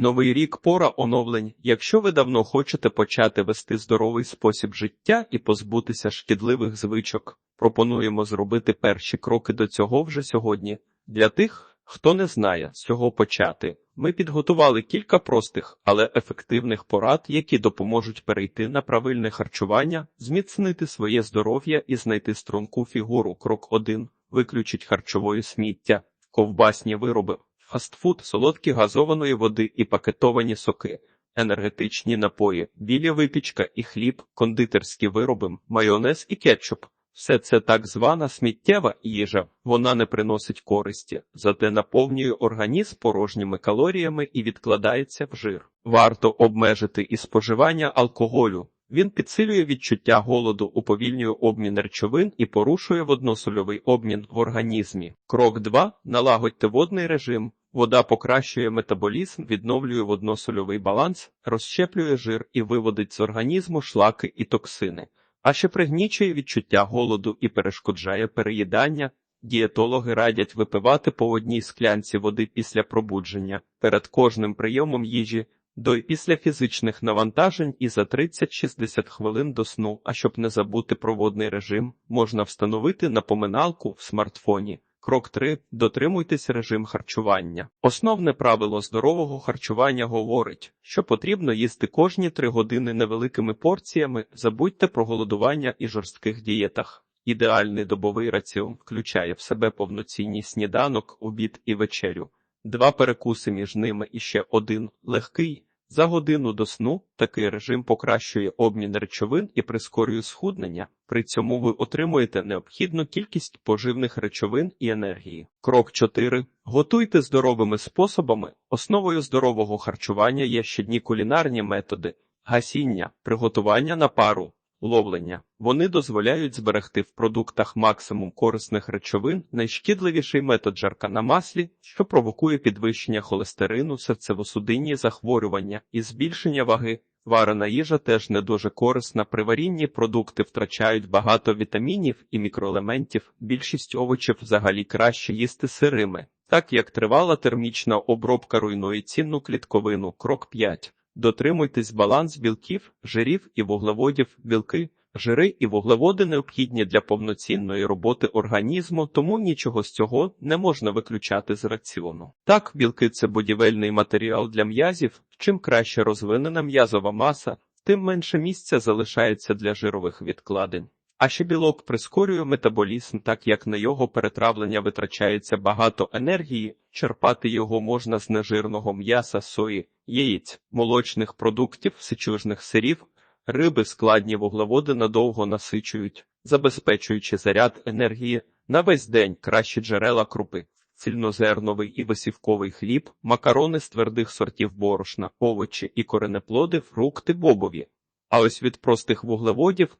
Новий рік пора оновлень. Якщо ви давно хочете почати вести здоровий спосіб життя і позбутися шкідливих звичок, пропонуємо зробити перші кроки до цього вже сьогодні. Для тих, хто не знає, з чого почати, ми підготували кілька простих, але ефективних порад, які допоможуть перейти на правильне харчування, зміцнити своє здоров'я і знайти струнку фігуру. Крок 1. Виключіть харчової сміття, ковбасні вироби, фастфуд, солодкі газованої води і пакетовані соки, енергетичні напої, біля випічка і хліб, кондитерські вироби, майонез і кетчуп. Все це так звана сміттєва їжа, вона не приносить користі, зате наповнює організм порожніми калоріями і відкладається в жир. Варто обмежити і споживання алкоголю. Він підсилює відчуття голоду, уповільнює обмін речовин і порушує водносольовий обмін в організмі. Крок 2. Налагодьте водний режим. Вода покращує метаболізм, відновлює водносольовий баланс, розщеплює жир і виводить з організму шлаки і токсини а ще пригнічує відчуття голоду і перешкоджає переїдання. Дієтологи радять випивати по одній склянці води після пробудження перед кожним прийомом їжі, до і після фізичних навантажень і за 30-60 хвилин до сну. А щоб не забути про водний режим, можна встановити напоминалку в смартфоні. Крок 3. Дотримуйтесь режим харчування. Основне правило здорового харчування говорить, що потрібно їсти кожні 3 години невеликими порціями, забудьте про голодування і жорстких дієтах. Ідеальний добовий раціон включає в себе повноцінний сніданок, обід і вечерю, два перекуси між ними і ще один легкий. За годину до сну такий режим покращує обмін речовин і прискорює схуднення. При цьому ви отримуєте необхідну кількість поживних речовин і енергії. Крок 4. Готуйте здоровими способами. Основою здорового харчування є щодні кулінарні методи, гасіння, приготування на пару, ловлення. Вони дозволяють зберегти в продуктах максимум корисних речовин, найшкідливіший метод жарка на маслі, що провокує підвищення холестерину, серцево-судинні захворювання і збільшення ваги. Варена їжа теж не дуже корисна. При варінні продукти втрачають багато вітамінів і мікроелементів. Більшість овочів взагалі краще їсти сирими, так як тривала термічна обробка руйнує цінну клітковину. Крок 5. Дотримуйтесь баланс білків, жирів і вуглеводів, білки, жири і вуглеводи необхідні для повноцінної роботи організму, тому нічого з цього не можна виключати з раціону. Так, білки це будівельний матеріал для м'язів. Чим краще розвинена м'язова маса, тим менше місця залишається для жирових відкладень. А ще білок прискорює метаболізм, так як на його перетравлення витрачається багато енергії, черпати його можна з нежирного м'яса, сої, яєць, молочних продуктів, сичужних сирів, риби складні вуглеводи надовго насичують, забезпечуючи заряд енергії на весь день кращі джерела крупи. Цільнозерновий і висівковий хліб, макарони з твердих сортів борошна, овочі і коренеплоди, фрукти, бобові. А ось від простих вуглеводів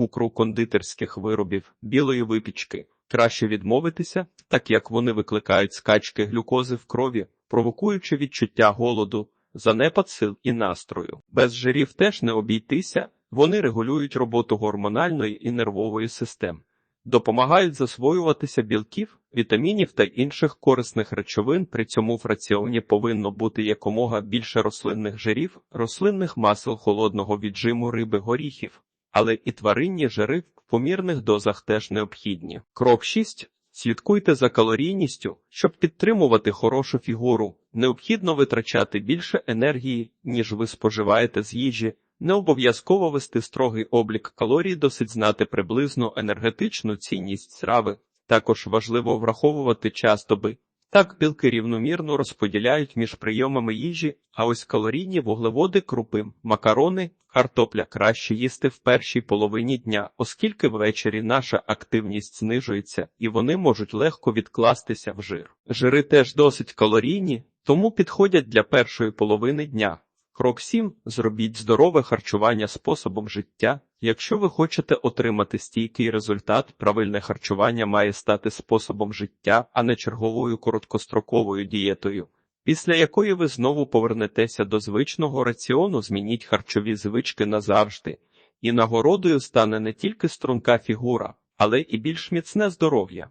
цукру, кондитерських виробів, білої випічки. Краще відмовитися, так як вони викликають скачки глюкози в крові, провокуючи відчуття голоду, занепад сил і настрою. Без жирів теж не обійтися, вони регулюють роботу гормональної і нервової систем, допомагають засвоюватися білків, вітамінів та інших корисних речовин. При цьому в раціоні повинно бути якомога більше рослинних жирів, рослинних масел холодного віджиму риби горіхів але і тваринні жири в помірних дозах теж необхідні. Крок 6. Слідкуйте за калорійністю, щоб підтримувати хорошу фігуру. Необхідно витрачати більше енергії, ніж ви споживаєте з їжі. Не обов'язково вести строгий облік калорій, досить знати приблизну енергетичну цінність страви. Також важливо враховувати час доби, так білки рівномірно розподіляють між прийомами їжі, а ось калорійні вуглеводи крупи, макарони, картопля краще їсти в першій половині дня, оскільки ввечері наша активність знижується і вони можуть легко відкластися в жир. Жири теж досить калорійні, тому підходять для першої половини дня. Крок 7. Зробіть здорове харчування способом життя. Якщо ви хочете отримати стійкий результат, правильне харчування має стати способом життя, а не черговою короткостроковою дієтою, після якої ви знову повернетеся до звичного раціону, змініть харчові звички назавжди, і нагородою стане не тільки струнка фігура, але і більш міцне здоров'я.